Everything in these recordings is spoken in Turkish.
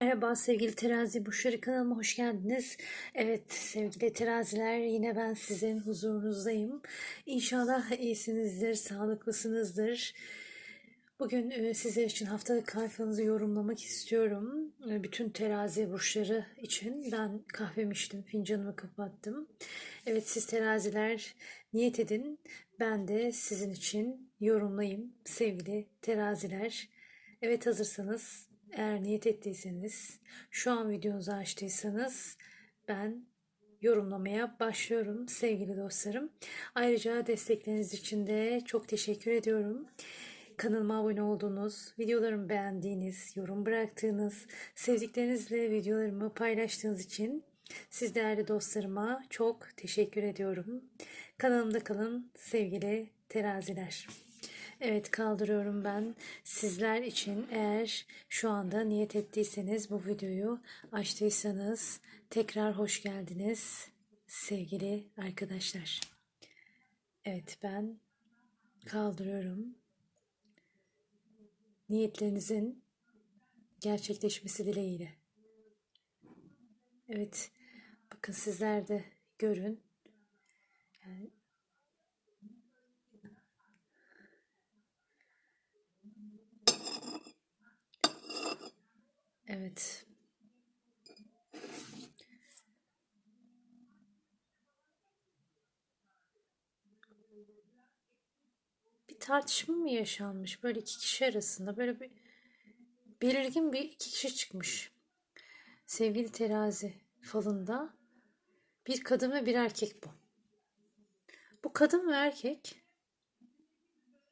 Merhaba sevgili terazi burçları kanalıma hoş geldiniz. Evet sevgili teraziler yine ben sizin huzurunuzdayım. İnşallah iyisinizdir, sağlıklısınızdır. Bugün e, sizler için haftalık sayfanızı yorumlamak istiyorum. E, Bütün terazi burçları için ben kahvemi içtim, fincanımı kapattım. Evet siz teraziler niyet edin. Ben de sizin için yorumlayayım sevgili teraziler. Evet hazırsanız eğer niyet ettiyseniz şu an videonuzu açtıysanız ben yorumlamaya başlıyorum sevgili dostlarım. Ayrıca destekleriniz için de çok teşekkür ediyorum. Kanalıma abone olduğunuz, videolarımı beğendiğiniz, yorum bıraktığınız, sevdiklerinizle videolarımı paylaştığınız için siz değerli dostlarıma çok teşekkür ediyorum. Kanalımda kalın sevgili teraziler. Evet kaldırıyorum ben sizler için eğer şu anda niyet ettiyseniz bu videoyu açtıysanız tekrar hoş geldiniz sevgili arkadaşlar. Evet ben kaldırıyorum. Niyetlerinizin gerçekleşmesi dileğiyle. Evet bakın sizler de görün. Yani Evet. Bir tartışma mı yaşanmış böyle iki kişi arasında böyle bir belirgin bir iki kişi çıkmış. Sevgili terazi falında bir kadın ve bir erkek bu. Bu kadın ve erkek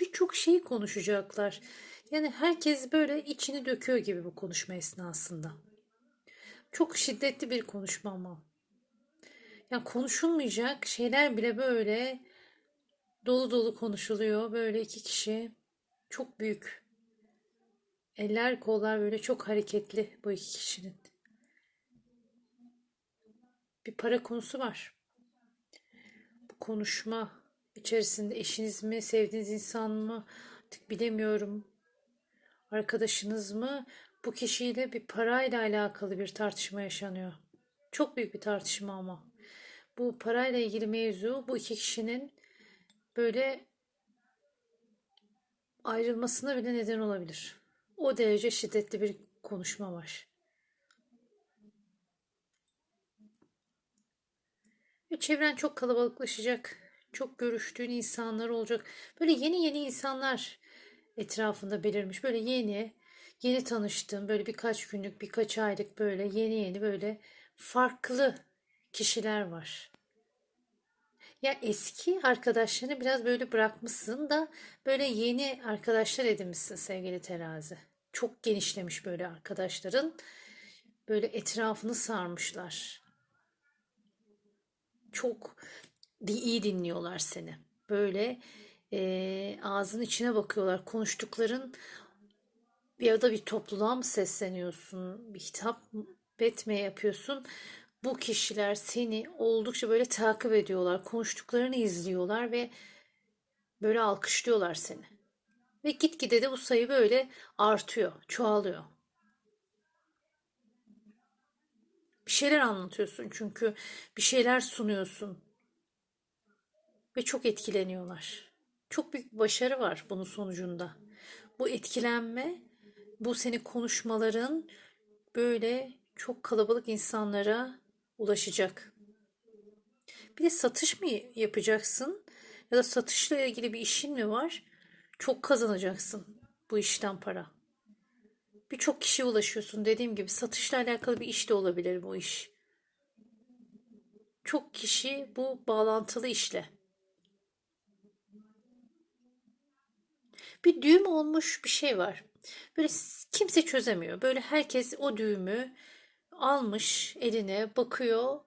birçok şeyi konuşacaklar. Yani herkes böyle içini döküyor gibi bu konuşma esnasında. Çok şiddetli bir konuşma ama. Yani konuşulmayacak şeyler bile böyle dolu dolu konuşuluyor. Böyle iki kişi çok büyük. Eller kollar böyle çok hareketli bu iki kişinin. Bir para konusu var. Bu konuşma içerisinde eşiniz mi, sevdiğiniz insan mı artık bilemiyorum arkadaşınız mı bu kişiyle bir parayla alakalı bir tartışma yaşanıyor. Çok büyük bir tartışma ama. Bu parayla ilgili mevzu bu iki kişinin böyle ayrılmasına bile neden olabilir. O derece şiddetli bir konuşma var. Ve çevren çok kalabalıklaşacak. Çok görüştüğün insanlar olacak. Böyle yeni yeni insanlar etrafında belirmiş. Böyle yeni, yeni tanıştığım böyle birkaç günlük, birkaç aylık böyle yeni yeni böyle farklı kişiler var. Ya eski arkadaşlarını biraz böyle bırakmışsın da böyle yeni arkadaşlar edinmişsin sevgili terazi. Çok genişlemiş böyle arkadaşların. Böyle etrafını sarmışlar. Çok iyi dinliyorlar seni. Böyle e, ağzın içine bakıyorlar. Konuştukların ya da bir topluluğa mı sesleniyorsun? Bir hitap etmeye yapıyorsun. Bu kişiler seni oldukça böyle takip ediyorlar. Konuştuklarını izliyorlar ve böyle alkışlıyorlar seni. Ve gitgide de bu sayı böyle artıyor, çoğalıyor. Bir şeyler anlatıyorsun çünkü bir şeyler sunuyorsun. Ve çok etkileniyorlar. Çok büyük bir başarı var bunun sonucunda. Bu etkilenme, bu seni konuşmaların böyle çok kalabalık insanlara ulaşacak. Bir de satış mı yapacaksın? Ya da satışla ilgili bir işin mi var? Çok kazanacaksın bu işten para. Birçok kişiye ulaşıyorsun. Dediğim gibi satışla alakalı bir iş de olabilir bu iş. Çok kişi bu bağlantılı işle bir düğüm olmuş bir şey var. Böyle kimse çözemiyor. Böyle herkes o düğümü almış eline bakıyor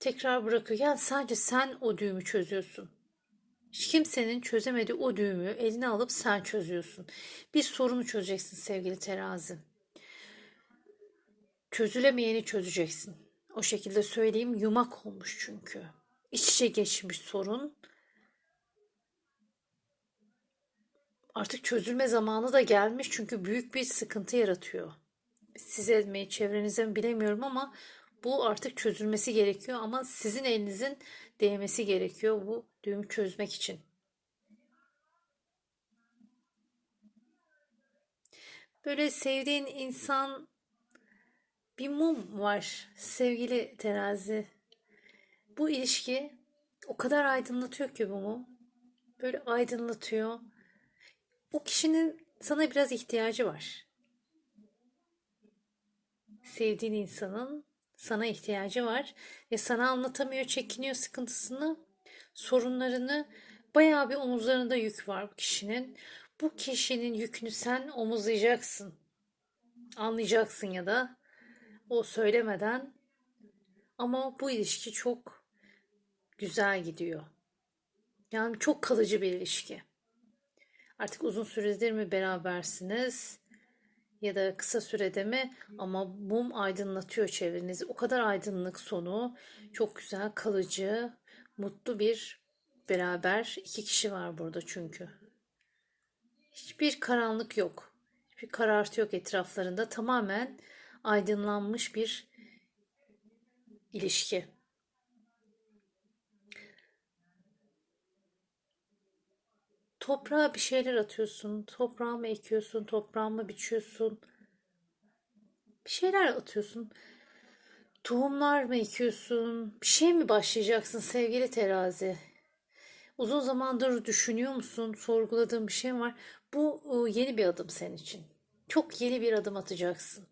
tekrar bırakıyor. Yani sadece sen o düğümü çözüyorsun. Hiç kimsenin çözemediği o düğümü eline alıp sen çözüyorsun. Bir sorunu çözeceksin sevgili terazi. Çözülemeyeni çözeceksin. O şekilde söyleyeyim yumak olmuş çünkü. İç içe geçmiş sorun artık çözülme zamanı da gelmiş çünkü büyük bir sıkıntı yaratıyor. size mi çevrenize mi bilemiyorum ama bu artık çözülmesi gerekiyor ama sizin elinizin değmesi gerekiyor bu düğümü çözmek için. Böyle sevdiğin insan bir mum var sevgili terazi. Bu ilişki o kadar aydınlatıyor ki bu mum. Böyle aydınlatıyor. O kişinin sana biraz ihtiyacı var. Sevdiğin insanın sana ihtiyacı var ve sana anlatamıyor, çekiniyor sıkıntısını, sorunlarını. Bayağı bir omuzlarında yük var bu kişinin. Bu kişinin yükünü sen omuzlayacaksın. Anlayacaksın ya da o söylemeden. Ama bu ilişki çok güzel gidiyor. Yani çok kalıcı bir ilişki. Artık uzun süredir mi berabersiniz ya da kısa sürede mi ama mum aydınlatıyor çevrenizi. O kadar aydınlık sonu çok güzel kalıcı mutlu bir beraber iki kişi var burada çünkü. Hiçbir karanlık yok. Hiçbir karartı yok etraflarında. Tamamen aydınlanmış bir ilişki. Toprağa bir şeyler atıyorsun. Toprağa mı ekiyorsun? Toprağa mı biçiyorsun? Bir şeyler atıyorsun. Tohumlar mı ekiyorsun? Bir şey mi başlayacaksın sevgili terazi? Uzun zamandır düşünüyor musun? Sorguladığın bir şey var. Bu e, yeni bir adım senin için. Çok yeni bir adım atacaksın.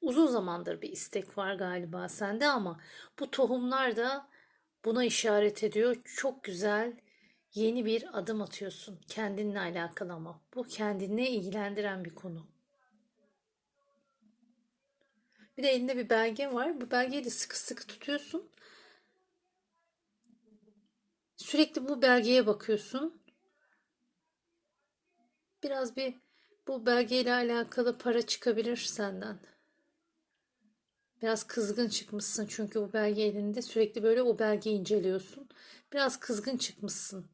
Uzun zamandır bir istek var galiba sende ama bu tohumlar da buna işaret ediyor. Çok güzel yeni bir adım atıyorsun. Kendinle alakalı ama bu kendine ilgilendiren bir konu. Bir de elinde bir belge var. Bu belgeyi de sıkı sıkı tutuyorsun. Sürekli bu belgeye bakıyorsun. Biraz bir bu belgeyle alakalı para çıkabilir senden. Biraz kızgın çıkmışsın çünkü bu belge elinde sürekli böyle o belgeyi inceliyorsun. Biraz kızgın çıkmışsın.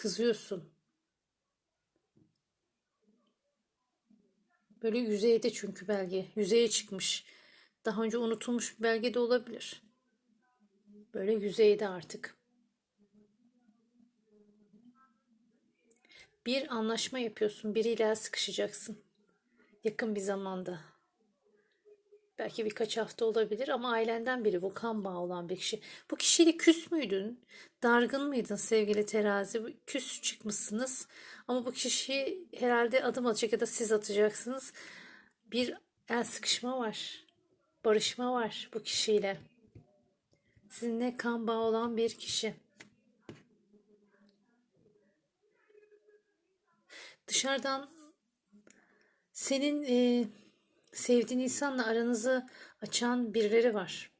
Kızıyorsun. Böyle yüzeyde çünkü belge. Yüzeye çıkmış. Daha önce unutulmuş bir belge de olabilir. Böyle yüzeyde artık. Bir anlaşma yapıyorsun. Biriyle sıkışacaksın. Yakın bir zamanda. Belki birkaç hafta olabilir ama ailenden biri bu kan bağı olan bir kişi. Bu kişiyle küs müydün? Dargın mıydın sevgili terazi? Küs çıkmışsınız ama bu kişi herhalde adım atacak ya da siz atacaksınız. Bir el sıkışma var. Barışma var bu kişiyle. Sizinle kan bağı olan bir kişi. Dışarıdan senin e, sevdiğin insanla aranızı açan birileri var.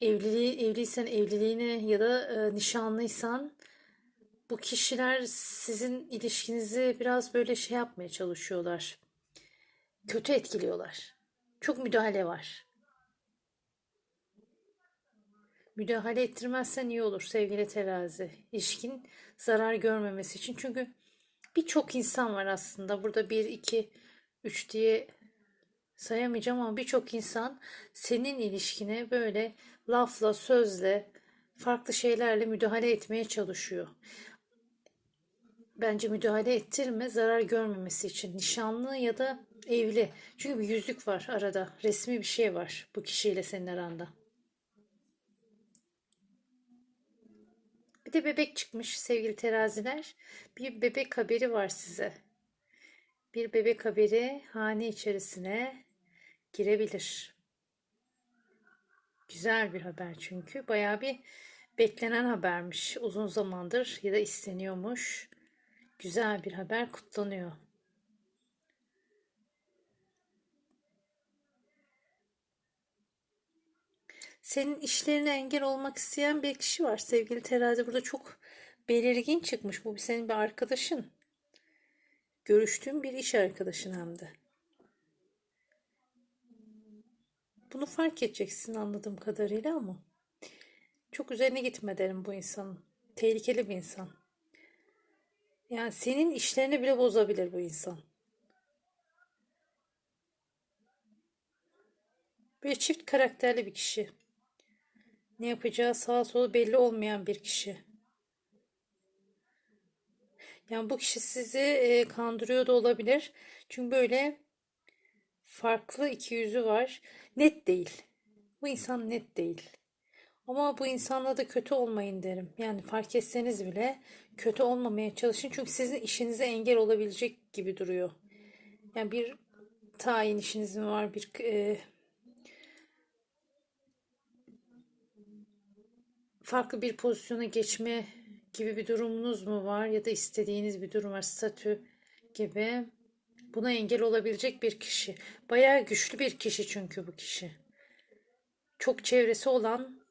Evliliği, evliysen evliliğine ya da e, nişanlıysan bu kişiler sizin ilişkinizi biraz böyle şey yapmaya çalışıyorlar. Kötü etkiliyorlar. Çok müdahale var. Müdahale ettirmezsen iyi olur sevgili terazi. İlişkin zarar görmemesi için. Çünkü birçok insan var aslında. Burada bir, iki, üç diye sayamayacağım ama birçok insan senin ilişkine böyle lafla, sözle, farklı şeylerle müdahale etmeye çalışıyor. Bence müdahale ettirme zarar görmemesi için. Nişanlı ya da evli. Çünkü bir yüzük var arada. Resmi bir şey var bu kişiyle senin aranda. Bir de bebek çıkmış sevgili teraziler. Bir bebek haberi var size. Bir bebek haberi hane içerisine girebilir. Güzel bir haber çünkü. Bayağı bir beklenen habermiş. Uzun zamandır ya da isteniyormuş. Güzel bir haber kutlanıyor. Senin işlerine engel olmak isteyen bir kişi var sevgili terazi. Burada çok belirgin çıkmış. Bu senin bir arkadaşın. Görüştüğün bir iş arkadaşın hem de. Bunu fark edeceksin anladığım kadarıyla ama çok üzerine gitme derim bu insanın. Tehlikeli bir insan. Yani senin işlerini bile bozabilir bu insan. Böyle çift karakterli bir kişi. Ne yapacağı sağa solu belli olmayan bir kişi. Yani bu kişi sizi e, kandırıyor da olabilir. Çünkü böyle farklı iki yüzü var. Net değil. Bu insan net değil. Ama bu insanla da kötü olmayın derim. Yani fark etseniz bile kötü olmamaya çalışın. Çünkü sizin işinize engel olabilecek gibi duruyor. Yani bir tayin işiniz mi var? Bir e, farklı bir pozisyona geçme gibi bir durumunuz mu var? Ya da istediğiniz bir durum var. Statü gibi. Buna engel olabilecek bir kişi. Bayağı güçlü bir kişi çünkü bu kişi. Çok çevresi olan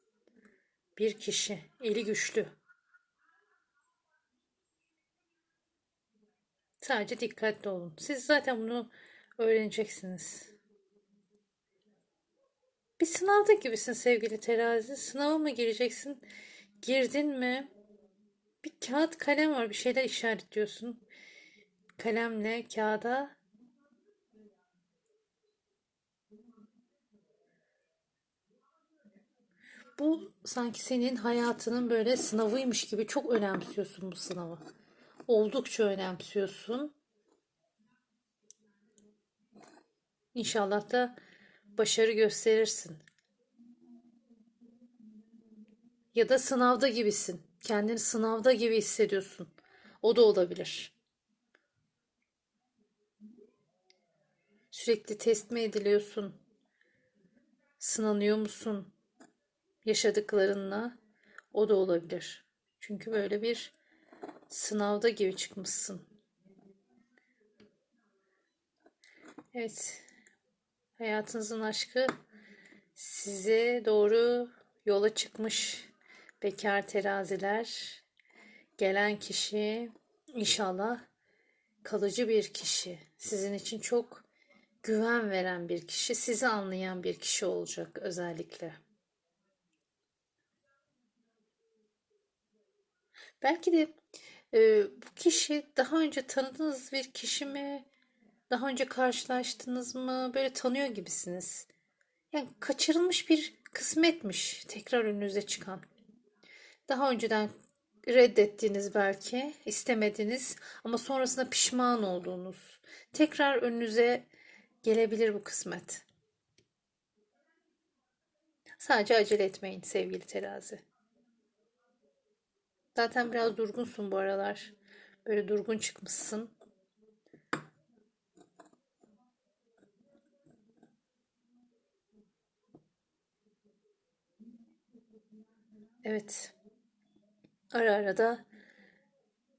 bir kişi. Eli güçlü. Sadece dikkatli olun. Siz zaten bunu öğreneceksiniz. Bir sınavda gibisin sevgili terazi. Sınava mı gireceksin? Girdin mi? Bir kağıt kalem var. Bir şeyler işaretliyorsun. Kalemle kağıda bu sanki senin hayatının böyle sınavıymış gibi çok önemsiyorsun bu sınavı. Oldukça önemsiyorsun. İnşallah da başarı gösterirsin. Ya da sınavda gibisin. Kendini sınavda gibi hissediyorsun. O da olabilir. Sürekli test mi ediliyorsun? Sınanıyor musun? Yaşadıklarınla o da olabilir. Çünkü böyle bir sınavda gibi çıkmışsın. Evet. Hayatınızın aşkı size doğru yola çıkmış bekar teraziler. Gelen kişi inşallah kalıcı bir kişi. Sizin için çok güven veren bir kişi, sizi anlayan bir kişi olacak özellikle. Belki de e, bu kişi daha önce tanıdığınız bir kişi mi? Daha önce karşılaştınız mı? Böyle tanıyor gibisiniz. Yani kaçırılmış bir kısmetmiş tekrar önünüze çıkan. Daha önceden reddettiğiniz belki, istemediniz ama sonrasında pişman olduğunuz. Tekrar önünüze gelebilir bu kısmet. Sadece acele etmeyin sevgili terazi. Zaten biraz durgunsun bu aralar. Böyle durgun çıkmışsın. Evet. Ara ara da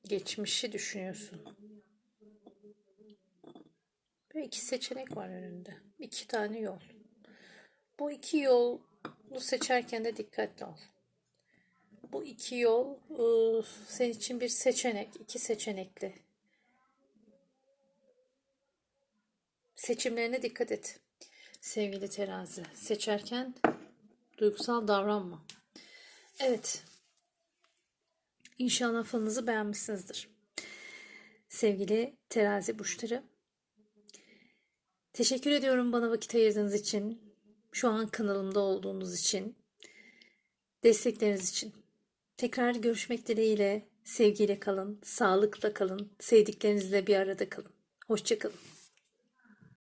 geçmişi düşünüyorsun. Böyle iki seçenek var önünde. İki tane yol. Bu iki yolu seçerken de dikkatli ol. Bu iki yol ıı, senin için bir seçenek, iki seçenekli. Seçimlerine dikkat et. Sevgili terazi, seçerken duygusal davranma. Evet. İnşallah falınızı beğenmişsinizdir. Sevgili terazi burçları. Teşekkür ediyorum bana vakit ayırdığınız için. Şu an kanalımda olduğunuz için. Destekleriniz için. Tekrar görüşmek dileğiyle sevgiyle kalın, sağlıkla kalın, sevdiklerinizle bir arada kalın. Hoşçakalın.